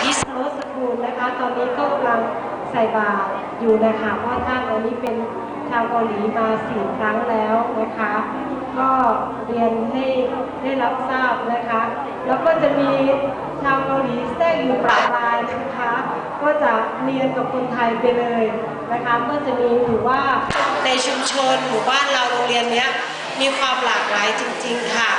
พิษณุสกุลนะคะ ตอนนี้ก็กำลังใส่บาตรอยู่นะคะเพราะท่านอันนี้เป็นชาวเกาหลีมาสี่ครั้งแล้วนะคะ ก็เรียนให้ได้รับทราบนะคะ แล้วก็จะมีชาวเกาหลีแทรกอยู่ปรารายนะคะ ก็จะเรียนกับคนไทยไปเลยนะคะ ก็จะมีถือว่าในชุมชนหมู่บ้านเราโรงเรียนเนี้ยมีความหลากหลายจริง ๆ ค่ะ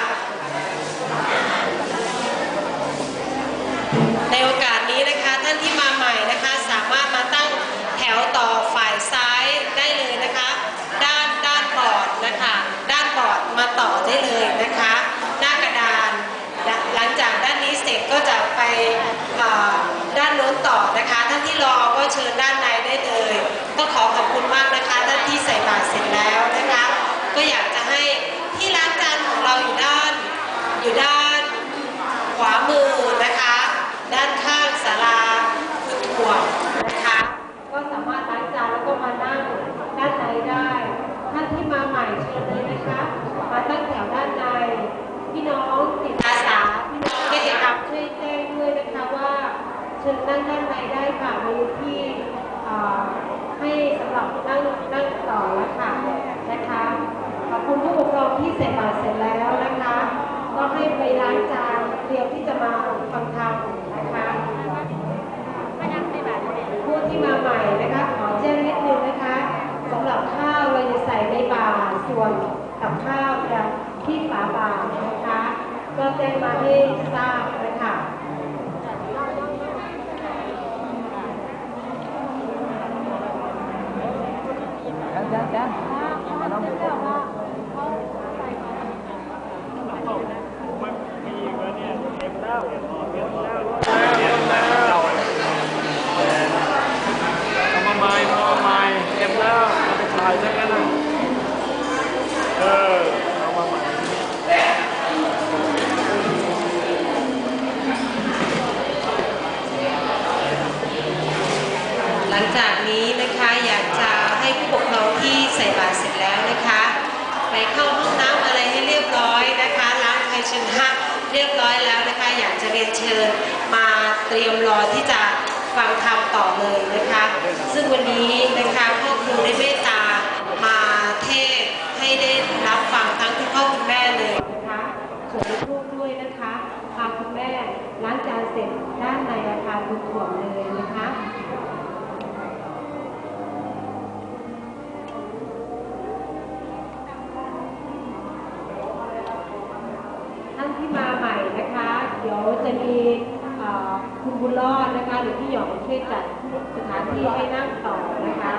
ในโอกาสนี้นะคะท่านที่มาใหม่นะคะสามารถมาตั้งแถวต่อฝ่ายซ้ายได้เลยนะคะ ด้านด้านบอร์ดนะคะ ด้านบอร์ดมาต่อได้เลยนะคะ หน้ากระดานหลังจากด้านนี้เสร็จก็จะไปเอ่อด้านโน้นต่อนะคะ ท่านที่ รอก็เชิญด้านในได้เลยก็ขอขอบคุณมากนะคะท่านที่ใส่บาตรเสร็จแล้วนะคะ ก็อยากจะให้ที่ล้างจานของเราอยู่ด้านอยู่ด้านขวามือนะคะ ด้านข้างศาลาพุทธวนะคะ ก็สามารถล้างจานแล้วก็มานั่งด้านในได้ท่านที่มาใหม่เชิญเลยนะคะ มาตั้งแถวด้านในพี่น้องจิตอาสาพี่น้องกิจกรรมช่วยแจ้งด้วยนะคะว่าเชิญนั่งด้านใน ได้ค่ะมีที่ให้สำหรับนั่งนั่งต่อแล้วค่ะนะคะขอบคุณผู้ปกครองที่เสร็จบาตรเสร็จแล้วนะคะ ก็ให้ไปล้างจานเตรียมที่จะมาฟังธรรมนะคะผู้ที่มาใหม่นะคะขอแจ้งนิดนึงนะคะสำหรับข้าวเราจะใส่ในบาตรส่วนกับข้าวจะที่ฝาบาตรนะคะ ก็แจ้งมาให้ทราบนะคะ เอามาใหม่เอามาใหม่เต็มแล้วเอาไปถ่ายซะงั้นน่ะเออเอามาใหม่หลังจากนี้นะคะอยากจะให้ผู้ปกครองที่ใส่บาตรเสร็จแล้วนะคะ ไปเข้าห้องน้ำอะไรให้เรียบร้อยนะคะล้างภาชนะเรียบร้อยแล้วนะคะ อยากจะเรียนเชิญมาเตรียมรอที่จะฟังธรรมต่อเลยนะคะ ซึ่งวันนี้นะคะพ่อครูได้เมตตามาเทศน์ให้ได้รับฟังทั้งคุณพ่อคุณแม่เลยนะคะส่วนลูกๆด้วยนะคะพาคุณแม่ล้างจานเสร็จด้านใน อาคารบุญถ่วงเลยนะคะท่านที่มาใหม่นะคะ เดี๋ยวจะมีคุณบุญรอดนะคะ หรือพี่หยองช่วยจัดสถานที่ให้นั่งต่อนะคะ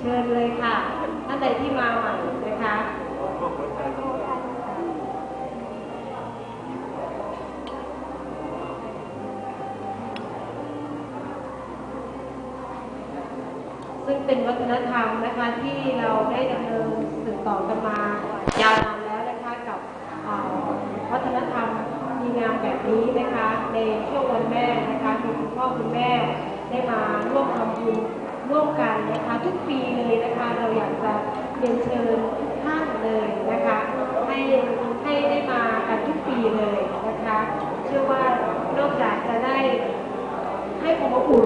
เชิญเลยค่ะ ท่านใดที่มาใหม่นะคะ ซึ่งเป็นวัฒนธรรมนะคะที่เราได้ดำเนินสืบต่อกันมายาวนานแล้วนะคะกับวัฒนธรรมดีงามแบบนี้นะคะ ในช่วงวันแม่นะคะคุณพ่อคุณแม่ได้มาร่วมทำบุญร่วมกันนะคะทุกปีเลยนะคะเราอยากจะเรียนเชิญท่านเลยนะคะให้ให้ได้มากันทุกปีเลยนะคะ เชื่อว่านอกจากจะได้ให้ความอบอุ่น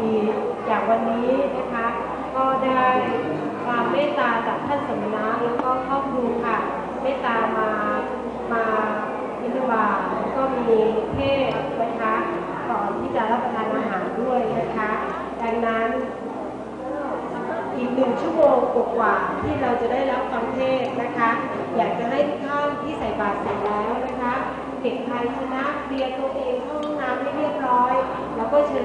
ดีอย่างวันนี้นะคะ ก็ได้ความเมตตาจากท่านสมณะแล้วก็ครอบครัวค่ะ เมตตามามาบิณฑบาตแล้วก็มีเทศนะคะก่อนที่จะรับประทานอาหารด้วยนะคะ ดังนั้นอีกหนึ่งชั่วโมงกว่าที่เราจะได้รับฟังเทศน์นะคะ อยากจะให้ทุกท่านที่ใส่บาตรเสร็จแล้วนะคะ เก็บภาชนะเตรียมตัวเองเข้าห้องน้ำให้เรียบร้อย แล้วก็เชิญ